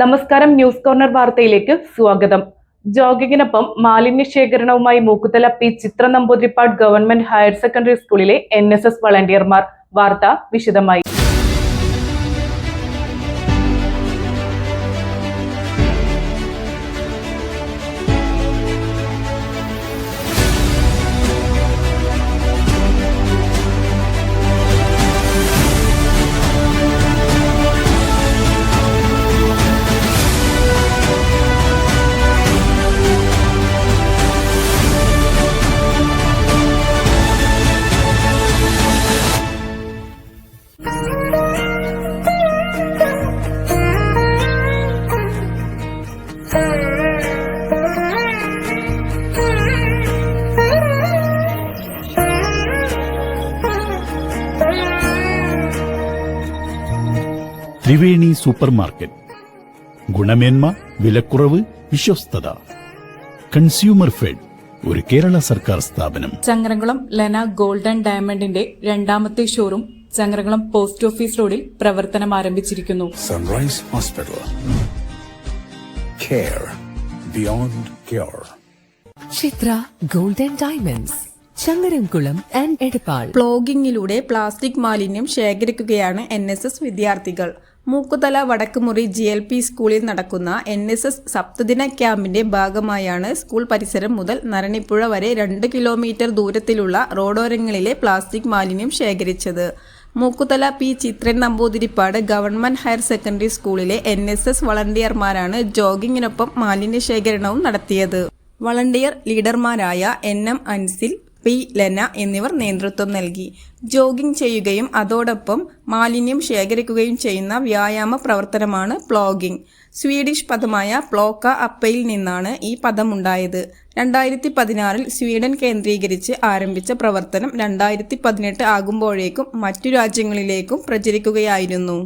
നമസ്കാരം news corner വാർത്തയിലേക്ക് സ്വാഗതം. ജോഗിങ്ങിനൊപ്പം മാലിന്യ ശേഖരണവുമായി Mookkuthala P Chithra Namboothiripad government higher secondary സ്കൂളിലെ എൻ എസ് എസ് വളണ്ടിയർമാർ. വാർത്ത വിശദമായി. ത്രിവേണി സൂപ്പർ മാർക്കറ്റ് ഗുണമേന്മ വിലക്കുറവ് വിശ്വസ്തത. കൺസ്യൂമർ ഫെഡ് ഒരു കേരള സർക്കാർ സ്ഥാപനം. ചങ്ങരംകുളം ലെന ഗോൾഡൻ ഡയമണ്ടിന്റെ രണ്ടാമത്തെ ഷോറൂം ചങ്ങരംകുളം പോസ്റ്റ് ഓഫീസ് റോഡിൽ പ്രവർത്തനം ആരംഭിച്ചിരിക്കുന്നു. Sunrise hospital care beyond care Chitra golden diamonds Changaramkulam and Edappal. പ്ലോഗിങ്ങിലൂടെ plastic മാലിന്യം ശേഖരിക്കുകയാണ് എൻ എസ് എസ് വിദ്യാർത്ഥികൾ. Mookkuthala Vadakkumuri G L P സ്കൂളിൽ നടക്കുന്ന എൻ എസ് എസ് സപ്തദിന ക്യാമ്പിന്റെ ഭാഗമായാണ് സ്കൂൾ പരിസരം മുതൽ നരണിപ്പുഴ വരെ രണ്ട് കിലോമീറ്റർ ദൂരത്തിലുള്ള റോഡോരങ്ങളിലെ പ്ലാസ്റ്റിക് മാലിന്യം ശേഖരിച്ചത്. Mookkuthala P Chithran Namboothiripad government higher secondary സ്കൂളിലെ എൻ എസ് എസ് വളണ്ടിയർമാരാണ് ജോഗിങ്ങിനൊപ്പം മാലിന്യ ശേഖരണവും നടത്തിയത്. Volunteer ലീഡർമാരായ N M Ansil P Lena എന്നിവർ നേതൃത്വം നൽകി. ജോഗിംഗ് ചെയ്യുകയും അതോടൊപ്പം മാലിന്യം ശേഖരിക്കുകയും ചെയ്യുന്ന വ്യായാമ പ്രവർത്തനമാണ് പ്ലോഗിംഗ്. സ്വീഡിഷ് പദമായ പ്ലോക്ക അപ്പയിൽ നിന്നാണ് ഈ പദമുണ്ടായത്. രണ്ടായിരത്തി പതിനാറിൽ സ്വീഡൻ കേന്ദ്രീകരിച്ച് ആരംഭിച്ച പ്രവർത്തനം രണ്ടായിരത്തി പതിനെട്ട് ആകുമ്പോഴേക്കും മറ്റു രാജ്യങ്ങളിലേക്കും പ്രചരിക്കുകയായിരുന്നു.